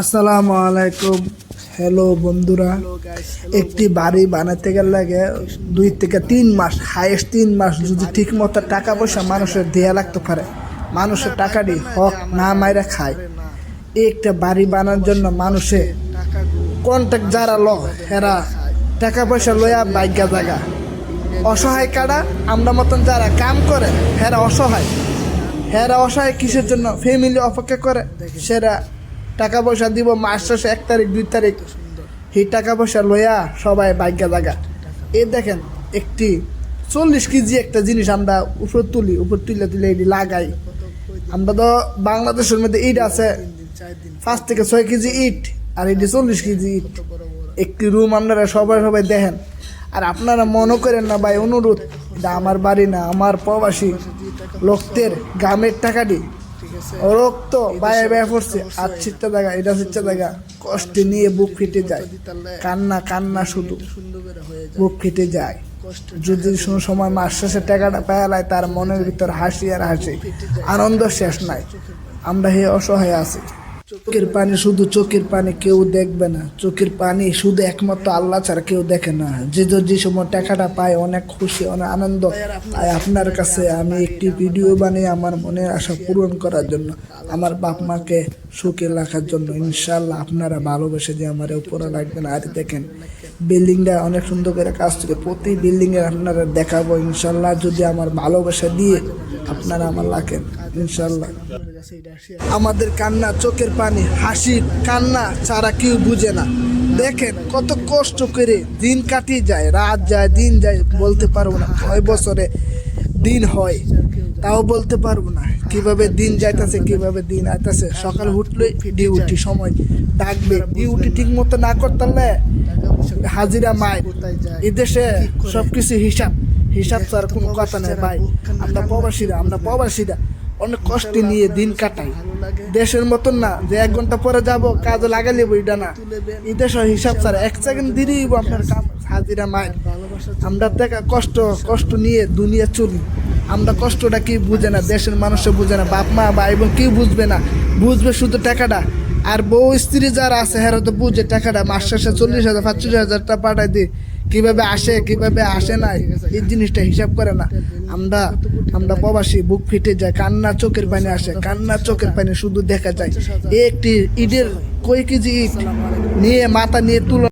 আসসালামু আলাইকুম। হ্যালো বন্ধুরা। একটি বাড়ি বানাতে গেলে দুই থেকে তিন মাস হাইয়েস্ট তিন মাস যদি ঠিক মতো টাকা পয়সা মানুষের দেয়া লাগতে পারে, মানুষের টাকাটি হক না মাইরা খায়। একটা বাড়ি বানার জন্য মানুষে কন্ট্যাক্ট যারা ল হেরা টাকা পয়সা লইয়া বাইকা জায়গা অসহায় কারা? আমরা মতন যারা কাম করে হেরা অসহায়। হেরা অসহায় কিসের জন্য? ফ্যামিলি অপেক্ষা করে, সেরা টাকা পয়সা দিব, মাস শেষে এক তারিখ, দুই তারিখ। সেই টাকা পয়সা লইয়া সবাই বাইকা জাগা। এই দেখেন, একটি চল্লিশ কেজি একটা জিনিস আমরা উপর তুলি, উপর তুলে তুলে এটি লাগাই। আমরা তো বাংলাদেশের মধ্যে ইট আছে, পাঁচ থেকে ছয় কেজি ইট, আর এটি চল্লিশ কেজি ইট। একটি রুম আপনারা সবাই সবাই দেখেন। আর আপনারা মনে করেন না ভাই, অনুরোধ, এটা আমার বাড়ি না, আমার প্রবাসী লোকদের গ্রামের টাকাটি রক্ত বায়ে বায়ে পড়ছে আর ছিটটা জায়গা এটা ছিটটা জায়গা কষ্টে নিয়ে বুক ফেটে যায়। কান্না কান্না শুধু বুক ফেটে যায়। যদি কোনো সময় মাস শেষে টাকাটা পেয়ালায় তার মনের ভিতর হাসি আর হাসি। আনন্দ শেষ নাই। আমরা হে অসহায় আছি। চোখের পানি শুধু চোখের পানি কেউ দেখবে না। চোখের পানি শুধু একমাত্র আল্লাহ ছাড়া কেউ দেখে না। যে যে- সময় টাকাটা পায়, অনেক খুশি, অনেক আনন্দ তাই আপনার কাছে। আমি একটি ভিডিও বানিয়ে আমার মনের আশা পূরণ করার জন্য আমার বাপ মাকে সুখে রাখার জন্য ইনশাল্লাহ আপনারা ভালোবেসে যে আমার উপরে রাখবেন। আর দেখেন, বিল্ডিংটা অনেক সুন্দর করে কাজ করে। প্রতি বিল্ডিংয়ে আপনারা দেখাবো ইনশাল্লাহ যদি আমার ভালোবাসা দিয়ে আপনারা আমার রাখেন ইনশাল্লাহ আমাদের কান্না, চোখের পানি, হাসি, কান্না ছাড়া কেউ বুঝে না। দেখেন কত কষ্ট করে দিন কাটিয়ে যায়, রাত যায়, দিন যায়, বলতে পারব না। ছয় বছরে দিন হয়, তাও বলতে পারব না। কীভাবে দিন যাইতেছে, কীভাবে দিন আইতেছে। সকাল উঠলে ডিউটি, সময় ডাকবে, ডিউটি ঠিক মতো না করতে হাজিরা মায়। এদেশে সবকিছু হিসাব হিসাব ছাড়া কোনো কথা নেই ভাই। আমরা প্রবাসীরা আমরা প্রবাসীরা অনেক কষ্টে নিয়ে দিন কাটাই। দেশের মতন না, যে এক ঘণ্টা পরে যাব, কাজে লাগালে এটা না। এই দেশ হিসাব ছাড়া এক সেকেন্ড দিলেই আপনার কাম, হাজিরা মায়ের আমরা দেখা কষ্ট কষ্ট নিয়ে দুনিয়া চলি। আমরা কষ্টটা কি বুঝে না, দেশের মানুষে বুঝে না, বাপ, মা, ভাই, বোন কেউ বুঝবে না। বুঝবে শুধু টাকাটা। আর বউ, স্ত্রী যারা আছে হ্যাঁ তো বুঝে টাকাটা। মাস শেষে চল্লিশ হাজার পঁচিশ হাজার টাকা পাঠাই দিই কীভাবে আসে কীভাবে আসে নাই, এই জিনিসটা হিসাব করে না। আমরা আমরা প্রবাসী, বুক ফিটে যায় কান্না চোখের পানি আসে, কান্না চোখের পানি শুধু দেখা যায়। একটি ঈদের কই কেজি ইট নিয়ে, মাথা নিয়ে তুলো